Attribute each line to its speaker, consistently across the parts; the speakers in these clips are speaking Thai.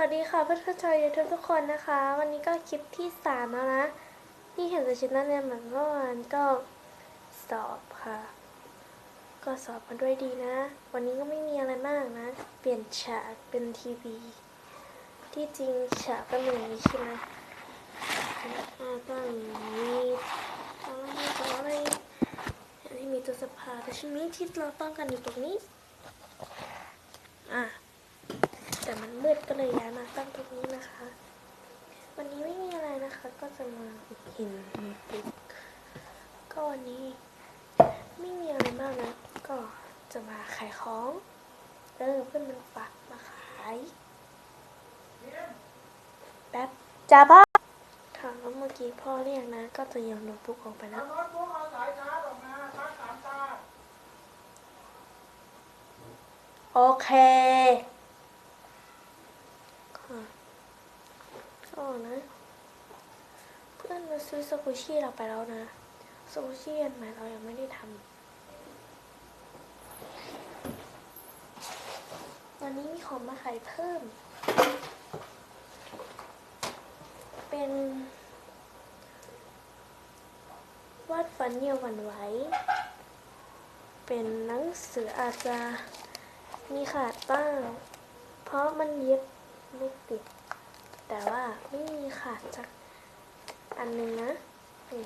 Speaker 1: วัสดีค่ะเพื่อนๆชาวยูทูบทุกคนนะคะ วันนี้ก็คลิปที่สามแล้วนะที่เห็นจากชุดนักเรียเหมือนเมื่อวานก็สอบค่ะ ก็สอบมาด้วยดีนะ วันนี้ก็ไม่มีอะไรมากนะ เปลี่ยนฉากเป็นทีวี ที่จริงฉากก็เป็นอย่งนี้ใช่ไหมอ่าก็มีอะไรต่ออะไรอันนี้มีตัวสภาแต่ชุดนี้ที่เราต้องกันอยู่ตรงนี้ อะ แต่มันมืดก็เลยย้ายมาตั้งตรงนี้นะคะ วันนี้ไม่มีอะไรนะคะ ก็จะมาเห็นปุ๊บก็วันนี้ไม่มีอะไรมากนะ ก็จะมาขายของเออเพื่อนมันฝากมาขายแป๊บจ้าพ่อค่ะแล้วเมื่อกี้พ่อเรียกนะ ก็จะโยนโน้ตบุ๊กออกไปแล้ว
Speaker 2: โน้ตบุ๊กเอาสายชาร์จออกมาชาร์จสามตา
Speaker 1: โอเค ค่ะก็นะ เพื่ อนมาซื้อสกูชี่เราไปแล้วนะสกูชี่อันใหม่เรายังไม่ได้ทำตอนนี้มีของมาขายเพิ่ม เป็นวาดฝันเยียวหวันไหว เป็นหนังสืออาจจะมีขาดบ้าง เพราะมันเย็บไม่ติด แต่ว่าไม่มีขาดจาก อันหนึงนะนี่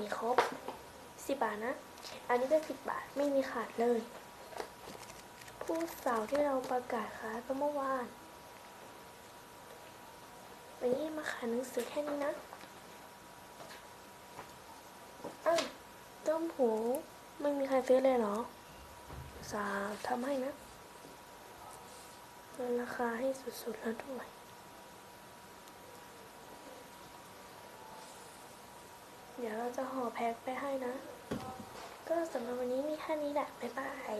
Speaker 1: มีครบสิบบาทนะ อันนี้ก็สิบบาทไม่มีขาดเลย ผู้สาวที่เราประกาศขายก็เมื่อวานวันนี้มาขายหนังสือแค่นี้นะอ้าวต้มหูไม่มีใครซื้อเลยเหรอ สาวทำให้นะราคาให้สุดๆแล้วด้วย เดี๋ยวเราจะห่อแพ็คไปให้นะ ก็สำหรับวันนี้มีแค่นี้แหละ บ๊ายบาย